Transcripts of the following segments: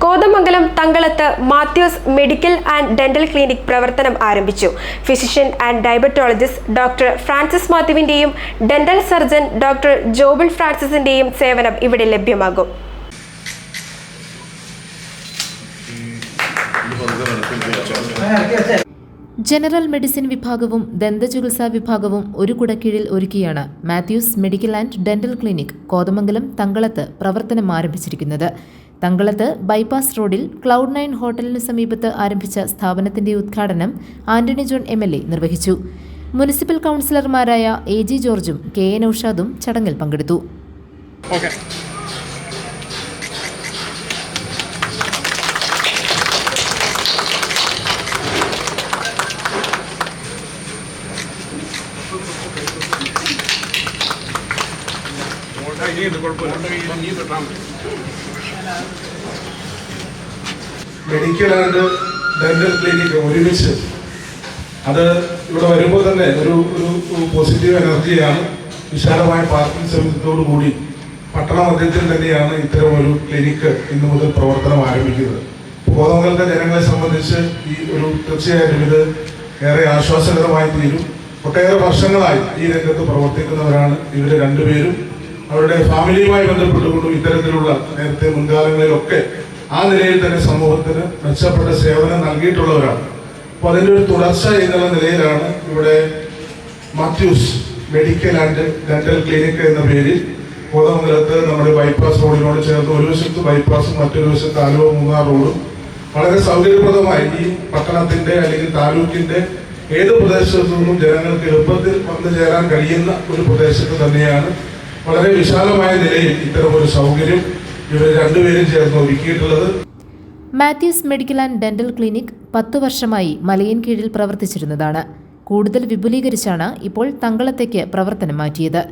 Kothamangalam തങ്കളത്ത് Mathews medical and dental clinic പ്രവർത്തനം ആരംഭിച്ചു. Physician and diabetologist doctor Francis മാത്യുവിന്റെയും dental surgeon doctor Jobil ഫ്രാൻസിസിന്റെയും സേവനം ഇവിടെ ലഭ്യമാകും. ജനറൽ മെഡിസിൻ വിഭാഗവും ദന്തചികിത്സാ വിഭാഗവും ഒരു കുടക്കീഴിൽ ഒരുക്കിയാണ് Mathews medical and dental clinic Kothamangalam തങ്കളത്ത് പ്രവർത്തനം ആരംഭിച്ചിരിക്കുന്നത്. തങ്കളത്ത് ബൈപ്പാസ് റോഡിൽ ക്ലൗഡ് നയൻ ഹോട്ടലിന് സമീപത്ത് ആരംഭിച്ച സ്ഥാപനത്തിന്റെ ഉദ്ഘാടനം Antony John M L A നിർവഹിച്ചു. മുനിസിപ്പൽ കൗൺസിലർമാരായ എ ജി ജോർജും കെ എ നൌഷാദും ചടങ്ങിൽ പങ്കെടുത്തു. മെഡിക്കൽ ആൻഡ് ഡെന്റൽ ക്ലിനിക് ഒരുമിച്ച്. അത് ഇവിടെ വരുമ്പോൾ തന്നെ ഒരു ഒരു പോസിറ്റീവ് എനർജിയാണ് വിശാലമായ പാർക്കിംഗ് സൗകര്യത്തോടു കൂടി പട്ടണ മധ്യത്തിൽ തന്നെയാണ് ഇത്തരം ഒരു ക്ലിനിക്ക് ഇന്നു മുതൽ പ്രവർത്തനം ആരംഭിക്കുന്നത്. കോതമംഗലത്തെ ജനങ്ങളെ സംബന്ധിച്ച് ഈ ഒരു തീർച്ചയായിട്ടും ഇത് ഏറെ ആശ്വാസകരമായി തീരും. ഒട്ടേറെ വർഷങ്ങളായി ഈ രംഗത്ത് പ്രവർത്തിക്കുന്നവരാണ് ഇവർ രണ്ടുപേരും. അവരുടെ ഫാമിലിയുമായി ബന്ധപ്പെട്ടുകൊണ്ടും ഇത്തരത്തിലുള്ള നേരത്തെ മുൻകാലങ്ങളിലൊക്കെ ആ നിലയിൽ തന്നെ സമൂഹത്തിന് മെച്ചപ്പെട്ട സേവനം നൽകിയിട്ടുള്ളവരാണ്. അപ്പോൾ അതിന്റെ ഒരു തുടർച്ച എന്നുള്ള നിലയിലാണ് ഇവിടെ Mathews medical and dental clinic എന്ന പേരിൽ കോതമംഗലത്ത് നമ്മുടെ ബൈപ്പാസ് റോഡിനോട് ചേർന്ന് ഒരു വശത്ത് ബൈപ്പാസും മറ്റൊരു വശത്ത് ആലുവ മൂന്നാർ റോഡും വളരെ സൗകര്യപ്രദമായി ഈ പട്ടണത്തിന്റെ അല്ലെങ്കിൽ താലൂക്കിന്റെ ഏത് പ്രദേശത്തു നിന്നും ജനങ്ങൾക്ക് എളുപ്പത്തിൽ വന്നു ചേരാൻ കഴിയുന്ന ഒരു പ്രദേശത്ത് തന്നെയാണ് വളരെ വിശാലമായ നിലയിൽ ഇത്തരം ഒരു സൗകര്യം ഇവർ രണ്ടുപേരും ചേർന്ന് ഒരുക്കിയിട്ടുള്ളത്. Mathews medical and dental clinic പത്തു വർഷമായി മലയൻ കീഴിൽ പ്രവർത്തിച്ചിരുന്നതാണ്. കൂടുതൽ വിപുലീകരിച്ചാണ് ഇപ്പോൾ തങ്കളത്തേക്ക് പ്രവർത്തനം മാറ്റിയത്.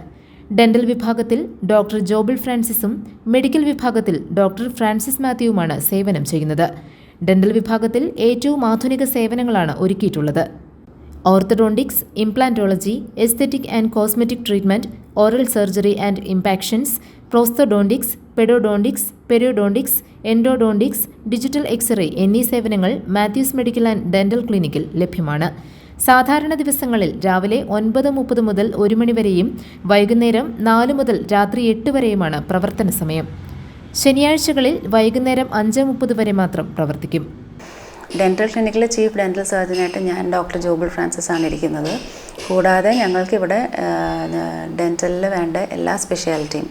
ഡെന്റൽ വിഭാഗത്തിൽ ഡോക്ടർ ജോബിൾ ഫ്രാൻസിസും മെഡിക്കൽ വിഭാഗത്തിൽ ഡോക്ടർ ഫ്രാൻസിസ് മാത്യുവുമാണ് സേവനം ചെയ്യുന്നത്. ഡെന്റൽ വിഭാഗത്തിൽ ഏറ്റവും ആധുനിക സേവനങ്ങളാണ് ഒരുക്കിയിട്ടുള്ളത്. Orthodontics implantology aesthetic and cosmetic treatment oral surgery and impactions prosthodontics pedodontics periodontics endodontics digital x-ray എന്നീ സേവനങ്ങൾ മാത്യൂസ് മെഡിക്കൽ ആൻഡ് ഡെന്റൽ ക്ലിനിക്കിൽ ലഭ്യമാണ്. സാധാരണ ദിവസങ്ങളിൽ രാവിലെ ഒൻപത് മുപ്പത് മുതൽ ഒരു മണിവരെയും വൈകുന്നേരം നാല് മുതൽ രാത്രി എട്ട് വരെയുമാണ് പ്രവർത്തന സമയം. ശനിയാഴ്ചകളിൽ വൈകുന്നേരം അഞ്ച് മുപ്പത് വരെ മാത്രം പ്രവർത്തിക്കും. ഡെന്റൽ ക്ലിനിക്കിലെ ചീഫ് ഡെന്റൽ സർജനായിട്ട് ഞാൻ ഡോക്ടർ ജോബിൾ ഫ്രാൻസിസ് ആണ് ഇരിക്കുന്നത്. കൂടാതെ ഞങ്ങൾക്കിവിടെ ഡെന്റലിൽ വേണ്ട എല്ലാ സ്പെഷ്യാലിറ്റിയും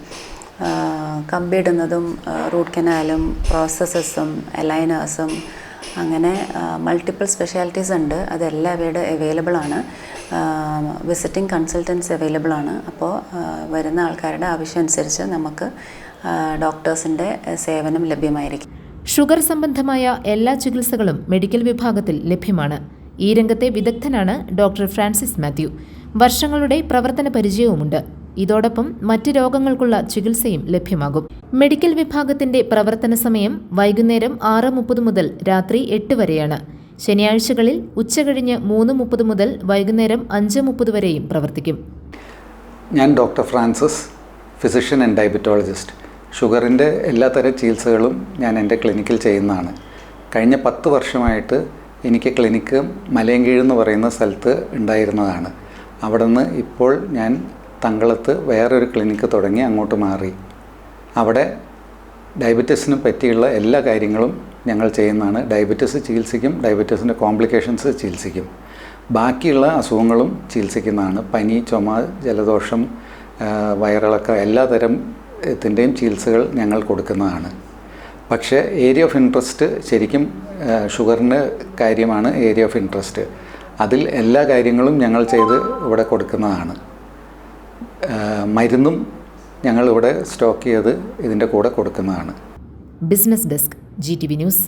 കമ്പിടുന്നതും റൂട്ട് കനാലും പ്രോസസ്സസും അലൈനേഴ്സും അങ്ങനെ മൾട്ടിപ്പിൾ സ്പെഷ്യാലിറ്റീസ് ഉണ്ട്. അതെല്ലാം ഇവിടെ അവൈലബിൾ ആണ്. വിസിറ്റിംഗ് കൺസൾട്ടൻസ് അവൈലബിൾ ആണ്. അപ്പോൾ വരുന്ന ആൾക്കാരുടെ ആവശ്യം അനുസരിച്ച് നമുക്ക് ഡോക്ടേഴ്സിന്റെ സേവനം ലഭ്യമായിരിക്കും. ഷുഗർ സംബന്ധമായ എല്ലാ ചികിത്സകളും മെഡിക്കൽ വിഭാഗത്തിൽ ലഭ്യമാണ്. ഈ രംഗത്തെ വിദഗ്ധനാണ് ഡോക്ടർ ഫ്രാൻസിസ് മാത്യു. വർഷങ്ങളുടെ പ്രവർത്തന പരിചയവുമുണ്ട്. ഇതോടൊപ്പം മറ്റ് രോഗങ്ങൾക്കുള്ള ചികിത്സയും ലഭ്യമാകും. മെഡിക്കൽ വിഭാഗത്തിന്റെ പ്രവർത്തന സമയം വൈകുന്നേരം ആറ് മുപ്പത് മുതൽ രാത്രി എട്ട് വരെയാണ്. ശനിയാഴ്ചകളിൽ ഉച്ചകഴിഞ്ഞ് മൂന്ന് മുപ്പത് മുതൽ വൈകുന്നേരം അഞ്ച് മുപ്പത് വരെയും പ്രവർത്തിക്കും. ഞാൻ doctor Francis physician and diabetologist. ഷുഗറിന്റെ എല്ലാത്തരം ചികിത്സകളും ഞാൻ എന്റെ ക്ലിനിക്കിൽ ചെയ്യുന്നതാണ്. കഴിഞ്ഞ പത്ത് വർഷമായിട്ട് എനിക്ക് ക്ലിനിക്ക് മലയങ്കീഴ് എന്ന് പറയുന്ന സ്ഥലത്ത് ഉണ്ടായിരുന്നതാണ്. അവിടെ നിന്ന് ഇപ്പോൾ ഞാൻ തങ്കളത്ത് വേറൊരു ക്ലിനിക്ക് തുടങ്ങി അങ്ങോട്ട് മാറി. അവിടെ ഡയബറ്റീസിന് പറ്റിയുള്ള എല്ലാ കാര്യങ്ങളും ഞങ്ങൾ ചെയ്യുന്നതാണ്. ഡയബറ്റീസ് ചികിത്സിക്കും ഡയബറ്റീസിന്റെ കോംപ്ലിക്കേഷൻസ് ചികിത്സിക്കും. ബാക്കിയുള്ള അസുഖങ്ങളും ചികിത്സിക്കുന്നതാണ്. പനി ചുമ ജലദോഷം വയറിളക്കം എല്ലാ തരം ത്തിന്റെയും ചികിത്സകൾ ഞങ്ങൾ കൊടുക്കുന്നതാണ്. പക്ഷേ ഏരിയ ഓഫ് ഇൻട്രസ്റ്റ് ശരിക്കും ഷുഗറിന്റെ കാര്യമാണ് ഏരിയ ഓഫ് ഇൻട്രസ്റ്റ് അതിൽ എല്ലാ കാര്യങ്ങളും ഞങ്ങൾ ചെയ്ത് ഇവിടെ കൊടുക്കുന്നതാണ്. മരുന്നും ഞങ്ങൾ ഇവിടെ സ്റ്റോക്ക് ചെയ്ത് ഇതിന്റെ കൂടെ കൊടുക്കുന്നതാണ്. Business desk G T V news.